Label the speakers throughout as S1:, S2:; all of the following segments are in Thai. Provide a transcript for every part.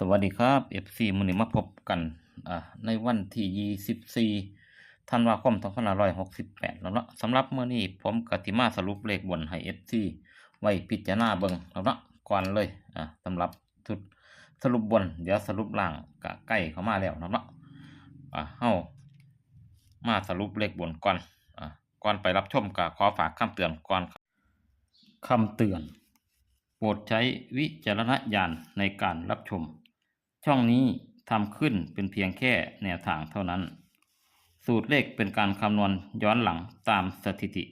S1: สวัสดีครับ FC มือนี้มาพบกันในวันที่ 24ธันวาคม2568 แล้วเนาะสำหรับเมื้อนี้ผมกติมาสรุปเลขบนให้ FC ไว้พิจารณาเบิ่งแล้วเนาะก่อนเลยอ่าสำหรับชุดสรุปบน เดี๋ยวสรุปล่างก็ใกล้เข้ามาแล้วเนาะอ่าเฮามาสรุปเลขบนก่อนอ่าก่อนไปรับชมก็ขอฝากคำเตือนก่อนคำเตือน โปรดใช้วิจารณญาณในการรับชม ช่องนี้ทำขึ้นเป็นเพียงแค่แนวทางเท่านั้น สูตรเลขเป็นการคำนวณย้อนหลังตามสถิติ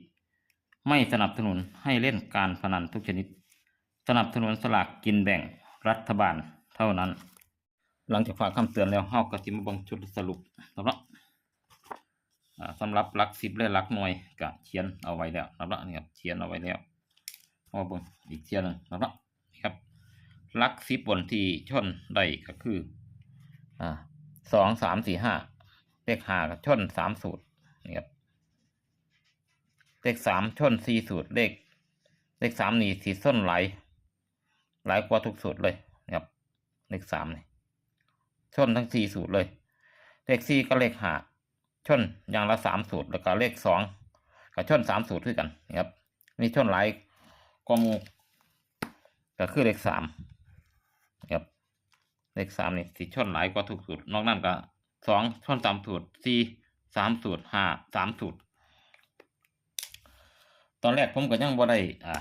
S1: ไม่สนับสนุนให้เล่นการพนันทุกชนิด สนับสนุนสลากกินแบ่งรัฐบาลเท่านั้น หลังจากฝากคำเตือนแล้วเฮาก็สิมาบิ่งชุดสรุปสำหรับอ่าสำหรับลักสิบและลักหน่วยก็เขียนเอาไว้แล้วสำหรับนี่ครับเขียนเอาไว้แล้วมาบิ่งอีกเทียนหนึ่งสำหรับนี่ครับ ลักสิบบนที่ชนได้ก็คืออ่าสองสามสี่ห้าเลขห้าก็ชนสามสูตรนี่ครับเลขสามชนสี่สูตรเลขเลขสามนี่สีส้นไหลายหลายกว่าทุกสูตรเลยนะครับเลขสามนี่ชนทั้งสี่สูตรเลย เลขสี่ก็เลขห้าชนอย่างละสามสูตรแล้วก็เลขสองก็ชนสามสูตรด้วยกันนะครับนี่ชนไหลกว่ามูก็คือเลขสาม เลขสามนี่สิชนหลายกว่าทุกสูตร นอกนั้นก็สองช่อนสามสูตรสี่สามสูตรห้าสามสูตร ตอนแรกผมก็ยังบ่ได้อ่า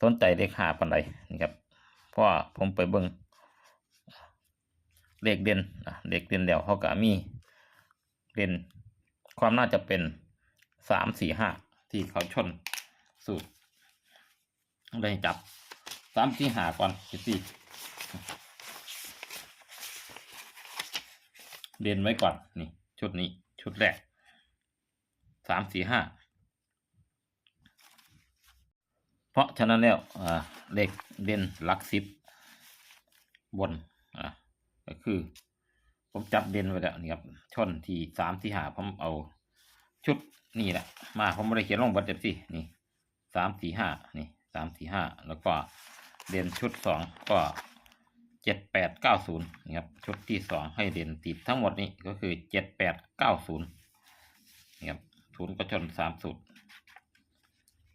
S1: สนใจเลขห้าปานใดนี่ครับเพราะผมไปเบิ่งเลขเด่นเลขเด่นแล้วเขาก็มีเด่นความน่าจะเป็นสามสี่ห้าที่เขาชนสูตรเลยจับสามสี่ห้าก่อนสี่ เรียนไว้ก่อนนี่ชุดนี้ชุดแรกสามสี่ห้าเพราะฉะนั้นแล้วเลขเด่นหลักสิบบนอ่าก็คือ ผมจับเด่นไว้แล้วนี่ครับชนที่สามที่หาผมเอาชุดนี่แหละมาผมไม่ได้เขียนลงบัตรเจ็บสินี่สามสี่ห้านี่สามสี่ห้าแล้วก็เด่นชุดสองก็ เจ็ดแปดเก้าศูนย์นะครับชุดที่สองให้เด่นติดทั้งหมดนี้ก็คือเจ็ดแปดเก้าศูนย์นะครับศูนย์ก็ชนสามสูตร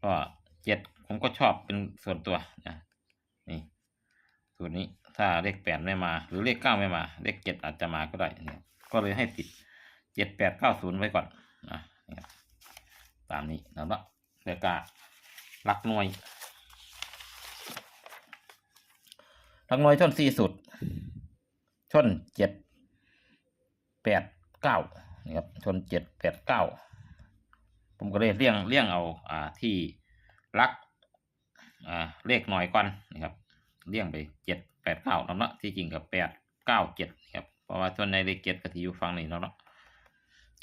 S1: ก็เจ็ดผมก็ชอบเป็นส่วนตัวนะนี่สูตรนี้ถ้าเลขแปดไม่มา หรือเลขเก้าไม่มา เลขเจ็ดอาจจะมาก็ได้เนี่ยก็เลยให้ติดเจ็ดแปดเก้าศูนย์ไว้ก่อนนะนี่ครับตามนี้แล้วก็แล้วก็ลักหน่วย ทั้งน้อยชนสี่สุด ชนเจ็ดแปดเก้านี่ครับชนเจ็ดแปดเก้าผมก็เลยเลี่ยงเลี่ยงเอาอ่าที่ลักอ่าเลขหน่อยก่อนนะครับเลี่ยงไปเจ็ดแปดเก้าแล้วเนาะที่จริงกับแปดเก้าเจ็ดครับเพราะว่าส่วนในเลขเจ็ดก็ที่อยู่ฝั่งนี้แล้วเนาะ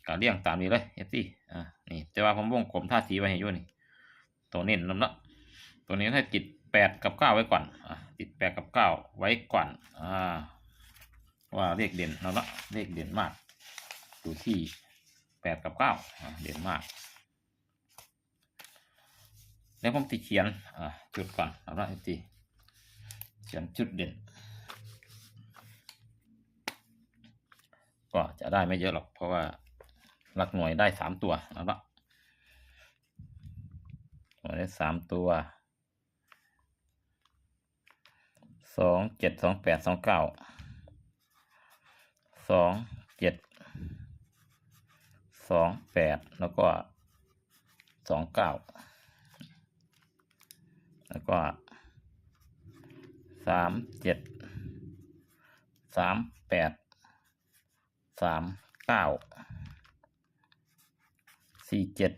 S1: ก็เลี่ยงตามนี้เลยเอฟซีอ่านี่แต่ว่าผมวงกลมท่าสีไว้ให้ยู่นี่ตัวเน้นแล้วเนาะตัวนี้ให้ติด แปดกับเก้าไว้ก่อนอะติดแปดกับเก้าไว้ก่อนอ่าว่าเลขเด่นแล้วเนาะเลขเด่นมากอยู่ที่แปดกับเก้าอ่าเด่นมาก แล้วผมติเขียนอ่าจุดก่อนเอาละทีเขียนจุดเด่น ก็จะได้ไม่เยอะหรอก เพราะว่าหลักหน่วยได้สามตัวแล้วละหน่วยได้สามตัว สองเจ็ดสองแปดสองเก้าสองเจ็ดสองแปดแล้วก็สองเก้าแล้วก็สามเจ็ดสามแปดสามเก้าสี่เจ็ด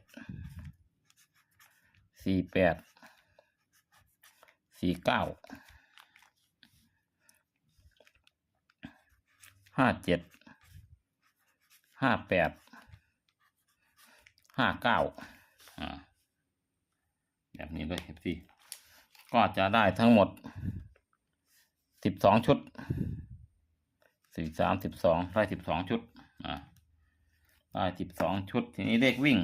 S1: สี่แปดสี่เก้า ห้าเจ็ด ห้าแปด ห้าเก้าอ่าแบบนี้เลยครับพี่ก็จะได้ทั้งหมดสิบสองชุดสี่สามสิบสองได้สิบสองชุดอ่าได้สิบสองชุด ทีนี้เลขวิ่ง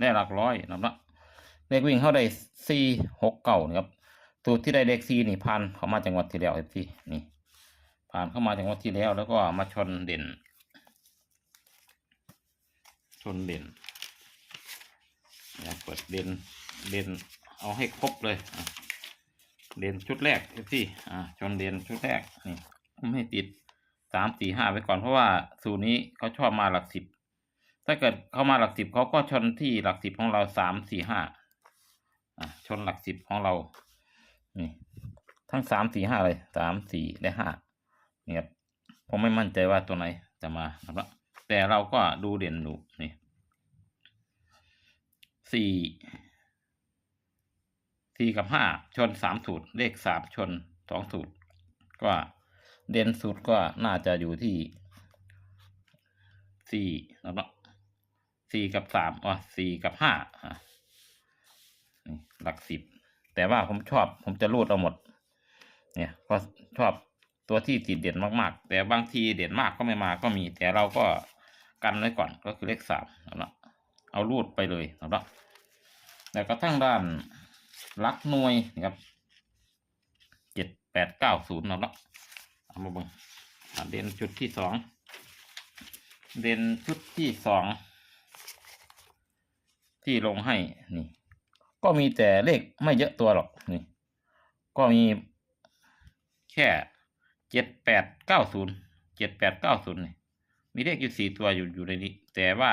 S1: ได้หลักร้อยนะครับ เลขวิ่งเข้าได้สี่หกเก่านะครับสูตรที่ได้เลขสี่นี่พันเขามาจังหวัดที่แล้วครับพี่นี่ ผ่านเข้ามาถึงวันที่แล้ว แล้วก็มาชนเด่น ชนเด่นเนี่ยเปิดเด่นเด่นเอาให้ครบเลยเด่นชุดแรกที่อ่าชนเด่นชุดแรกนี่ผมให้ติดสามสี่ห้าไว้ก่อนเพราะว่าสูตรนี้เขาชอบมาหลักสิบถ้าเกิดเขามาหลักสิบเขาก็ชนที่หลักสิบของเราสามสี่ห้าอะชนหลักสิบของเรา นี่ ทั้งสามสี่ห้าเลยสามสี่และห้า นี่ครับผมไม่มั่นใจว่าตัวไหนจะมาครับแต่เราก็ดูเด่นดูนี่สี่สี่กับห้าชนสามสูตร เลขสามชนสองสูตร ก็เด่นสูตรก็น่าจะอยู่ที่สี่นะครับสี่กับสามอ๋อสี่กับห้าอะหลักสิบ แต่ว่าผมชอบผมจะรูดเอาหมด เนี่ยก็ชอบ ตัวที่ติดเด่นมากๆ แต่บางทีเด่นมากก็ไม่มาก็มี แต่เราก็กันไว้ก่อนก็คือเลขสามนะครับเอารูดไปเลยนะครับแล้วก็ทั้งด้านลักหน่วยนะครับเจ็ดแปดเก้าศูนย์นะครับเอามาบิ่งเด่นชุดที่สองเด่นชุดที่สองที่ลงให้นี่ ก็มีแต่เลขไม่เยอะตัวหรอกนี่ ก็มีแค่ เจ็ดแปดเก้าศูนย์เจ็ดแปดเก้าศูนย์นี่มีเลขอยู่สี่ตัวอยู่อยู่ในนี้ แต่ว่า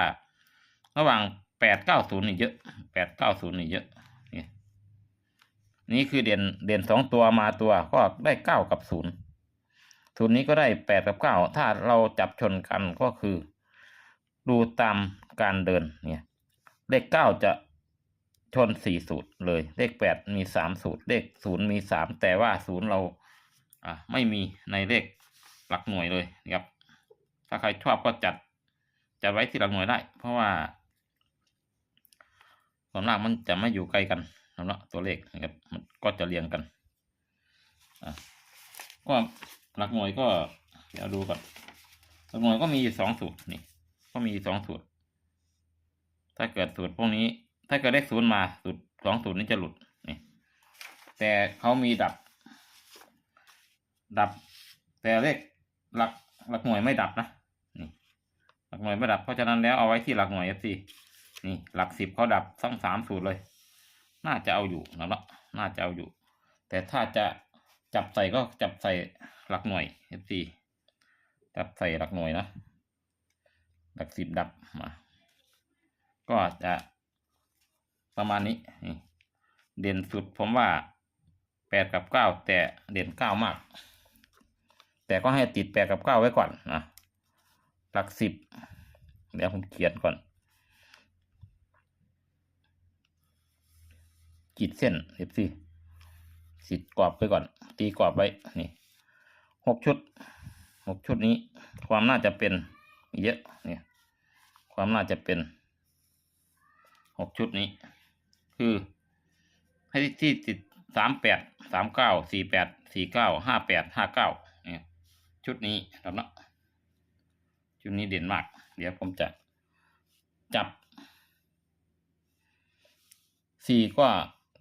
S1: ระหว่างแปดเก้าศูนย์นี่เยอะแปดเก้าศูนย์นี่เยอะนี่นี่คือเด่นเด่นสองตัวมาตัวก็ได้เก้ากับศูนย์ศูนย์นี้ก็ได้แปดกับเก้าถ้าเราจับชนกันก็คือ ดูตามการเดินเนี่ย เลขเก้าจะชนสี่สูตรเลย เลขแปดมีสามสูตร เลขศูนย์มีสามแต่ว่าศูนย์เรา อ่าไม่มีในเลขหลักหน่วยเลยนะครับ ถ้าใครชอบก็จัดจัดไว้ที่หลักหน่วยได้ เพราะว่าส่วนมากมันจะไม่อยู่ไกลกันนะตัวเลขนะครับมันก็จะเรียงกันอะก็หลักหน่วยก็เดี๋ยวดูก่อนหลักหน่วยก็มีอยู่สองสูตรนี่ก็มีสองสูตร ถ้าเกิดสูตรพวกนี้ ถ้าเกิดเลขศูนย์มาสูตรสองสูตรนี้จะหลุดนี่แต่เขามีดับ ดับ แต่เลขหลักหลักหน่วยไม่ดับนะนี่หลักหน่วยไม่ดับเพราะฉะนั้นแล้วเอาไว้ที่หลักหน่วย FC นี่หลักสิบเขาดับทั้งสามสูตรเลย น่าจะเอาอยู่นะละน่าจะเอาอยู่ แต่ถ้าจะจับใส่ก็จับใส่หลักหน่วย FC จับใส่หลักหน่วยนะหลักสิบดับมา ก็จะประมาณนี้นี่เด่นสุดผมว่าแปดกับเก้าแต่เด่นเก้ามาก แต่ก็ให้ติดแปดกับเก้าไว้ก่อนนะหลักสิบเดี๋ยวผมเขียนก่อนขีดเส้นเอฟซีสิดกรอบไปก่อน ตีกรอบไว้นี่หกชุดหกชุดนี้ ความน่าจะเป็นเยอะเนี่ยความน่าจะเป็นหกชุดนี้ คือให้ที่ติดสามแปดสามเก้าสี่แปดสี่เก้าห้าแปดห้าเก้า ชุดนี้ครับเนาะชุดนี้เด่นมาก เดี๋ยวผมจะจับสี่ก็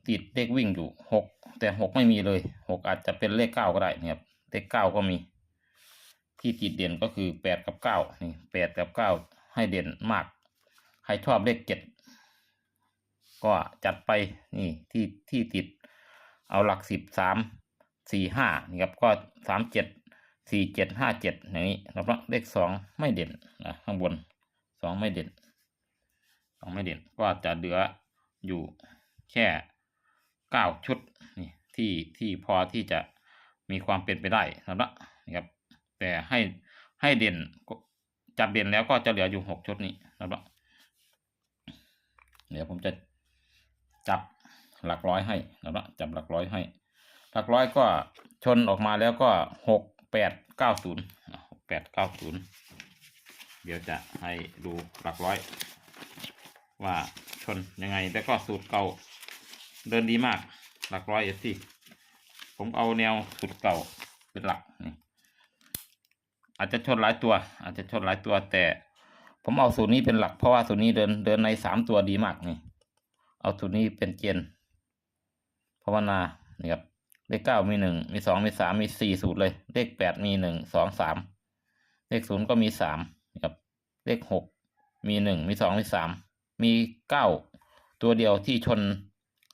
S1: ติดเลขวิ่งอยู่หกแต่หกไม่มีเลยหกอาจจะเป็นเลขเก้าก็ได้เนี่ยครับเลขเก้าก็มี ที่ติดเด่นก็คือแปดกับเก้านี่แปดกับเก้าให้เด่นมาก ใครชอบเลขเจ็ดก็จัดไปนี่ที่ที่ติดเอาหลักสิบสามสี่ห้านี่ครับก็สามเจ็ด สี่เจ็ดห้าเจ็ดอย่างนี้แล้วก็เลขสองไม่เด่นนะข้างบนสองไม่เด่นสองไม่เด่นก็จะเหลืออยู่แค่เก้าชุดนี่ที่ที่พอที่จะมีความเป็นไปได้นะครับนะครับ แต่ให้ให้เด่นจับเด่นแล้วก็จะเหลืออยู่หกชุดนี้นะครับเดี๋ยวผมจะจับหลักร้อยให้นะครับจับหลักร้อยให้ หลักร้อยก็ชนออกมาแล้วก็หก แปดเก้าศูนย์แปดเก้าศูนย์เดี๋ยวจะให้ดูหลักร้อย ว่าชนยังไง แล้วก็สูตรเก่าเดินดีมาก หลักร้อยเอสซีผมเอาแนวสูตรเก่าเป็นหลักนี่อาจจะชนหลายตัว อาจจะชนหลายตัวแต่ผมเอาสูตรนี้เป็นหลักเพราะว่าสูตรนี้เดินเดินในสามตัวดีมากนี่ เอาสูตรนี้เป็นเกณฑ์ภาวนานี่ครับ เลขเก้ามีหนึ่งมีสองมีสามมีสี่สูตรเลย เลขแปดมีหนึ่งสองสามเลขศูนย์ก็มีสามครับเลขหกมีหนึ่งมีสองมีสามมีเก้าตัวเดียวที่ชน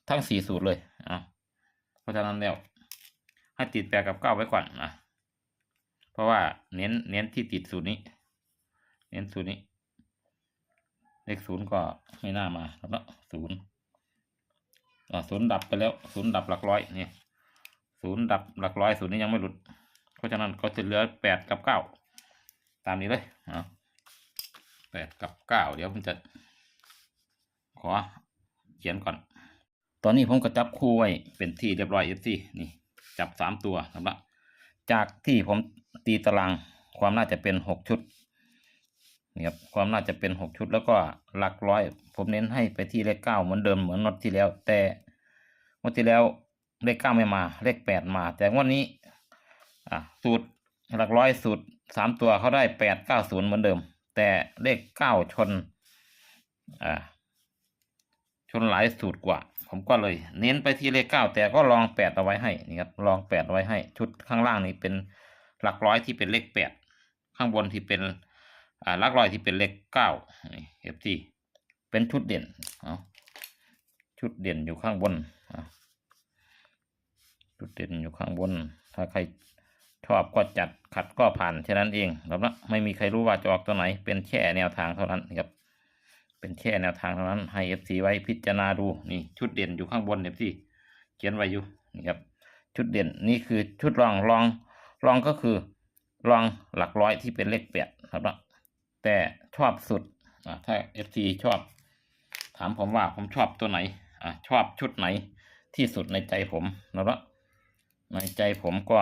S1: ทั้งสี่สูตรเลยอะเพราะฉะนั้นแล้วให้ติดแปดกับเก้าไว้ก่อนนะเพราะว่าเน้นเน้นที่ติดสูตรนี้ เน้นสูตรนี้ เลขศูนย์ก็ไม่น่ามาครับเนาะศูนย์อ่าศูนย์ดับไปแล้วศูนย์ดับหลักร้อยนี่ ศูนย์ดับหลักร้อยศูนย์นี้ยังไม่หลุด เพราะฉะนั้นก็จะเหลือแปดกับเก้าตามนี้เลยอ่าแปดกับเก้าเดี๋ยวผมจะ ขอเขียนก่อน ตอนนี้ผมก็จับคู่ไว้เป็นที่เรียบร้อยเอฟซีนี่จับสามตัวนะครับจากที่ผมตีตารางความน่าจะเป็นหกชุดนี่ครับความน่าจะเป็นหกชุดแล้วก็หลักร้อย ผมเน้นให้ไปที่เลขเก้าเหมือนเดิมเหมือนนดที่แล้ว แต่งวดที่แล้ว เลขเก้าไม่มา เลขแปดมา แต่วดนี้ อะสูตรหลักร้อยสูตรสามตัวเขาได้แปดเก้าศูนย์เหมือนเดิม แต่เลขเก้าชน อ่าชนหลายสูตรกว่า ผมก็เลย เน้นไปที่เลขเก้าแต่ก็ลองแปดเอาไว้ให้นี่ครับลองแปดไว้ให้ ชุดข้างล่างนี่เป็นหลักร้อยที่เป็นเลขแปดข้างบนที่เป็น อ่าหลักร้อยที่เป็นเลขเก้าเอฟซีเป็นชุดเด่นเอาชุดเด่นอยู่ข้างบนอะ ชุดเด่นอยู่ข้างบน ถ้าใครชอบก็จัดขัดก็ผ่านแค่นั้นเองครับนะไม่มีใครรู้ว่าจะออกตัวไหน เป็นแค่แนวทางเท่านั้นครับ เป็นแค่แนวทางเท่านั้น ให้ FC ไว้พิจารณาดูนี่ชุดเด่นอยู่ข้างบน FC เขียนไว้อยู่นี่ครับ ชุดเด่นนี่คือชุดรองรองรองก็คือรองหลักร้อยที่เป็นเลขแปดครับนะแต่ชอบสุดอ่าถ้า FC ชอบ ถามผมว่าผมชอบตัวไหนอ่าชอบชุดไหนที่สุดในใจผมนะครับ ในใจผมก็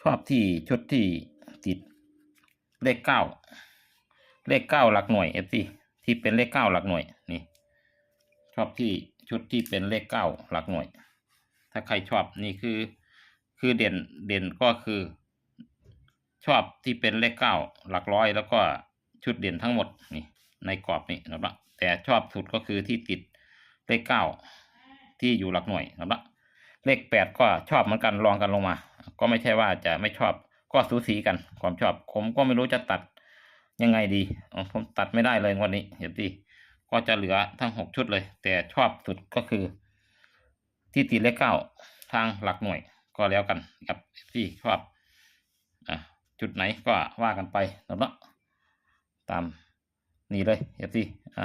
S1: ชอบที่ชุดที่ติดเลขเก้าเลขเก้าหลักหน่วยเอฟซีที่เป็นเลขเก้าหลักหน่วยนี่ ชอบที่ชุดที่เป็นเลขเก้าหลักหน่วย ถ้าใครชอบนี่คือ คือเด่นเด่นก็คือ ชอบที่เป็นเลขเก้าหลักร้อย แล้วก็ชุดเด่นทั้งหมดนี่ในกรอบนี่นะครับแต่ชอบสุดก็คือที่ติดเลขเก้า ที่อยู่หลักหน่วยนะครับเลขแปดก็ชอบเหมือนกันรองกันลงมา ก็ไม่ใช่ว่าจะไม่ชอบก็สูสีกัน ความชอบผมก็ไม่รู้จะตัดยังไงดีผมตัดไม่ได้เลยวันนี้เห็นดีก็จะเหลือทั้งหกชุดเลย แต่ชอบสุดก็คือ ที่ติดเลขเก้าทางหลักหน่วย ก็แล้วกันกับที่ชอบอะจุดไหนก็ว่ากันไปแล้วเนาะตามนี่เลยเอฟซีอะ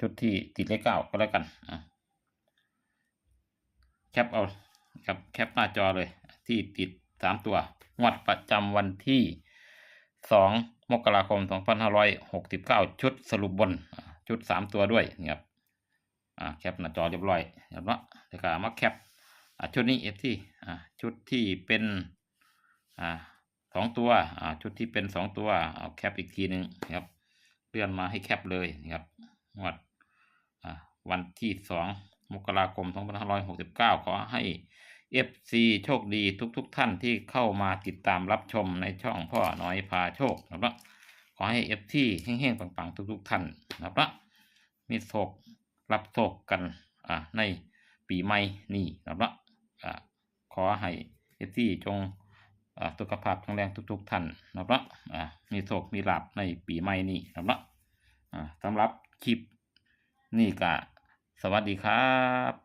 S1: ชุดที่ติดเลขเก้าก็แล้วกันอะ แคปเอาครับแคปหน้าจอเลย ที่ติดสามตัวงวดประจำวันที่สองมกราคมสองพันห้าร้อยหกสิบเก้าชุดสรุปบนชุดสามตัวด้วยนี่ครับอ่าแคปหน้าจอเรียบร้อยเรียบร้อยเดี๋ยวก็มาแคปอ่าชุดนี้เอฟซีอ่าชุดที่เป็นอ่าสองตัวอ่าชุดที่เป็นสองตัวเอาแคปอีกทีหนึ่งนะครับเลื่อนมาให้แคปเลยนะครับงวดอ่าวันที่สอง มกราคม 2569 ขอให้ FC โชคดีทุกๆทท่านที่เข้ามาติดตามรับชมในช่องพ่อน้อยพาโชคนะครับขอให้ FC เฮ้งๆปังๆทุกๆท่านนะครับมีโชครับโชคกันอ่าในปีใหม่นี้นะครับอ่าขอให้ FC จงอ่าสุขภาพแข็งแรงทุกๆท่านนะครับอ่ามีโชคมีลาภในปีใหม่นี้นะครับอ่าสำหรับคลิปนี่ก็ สวัสดีครับ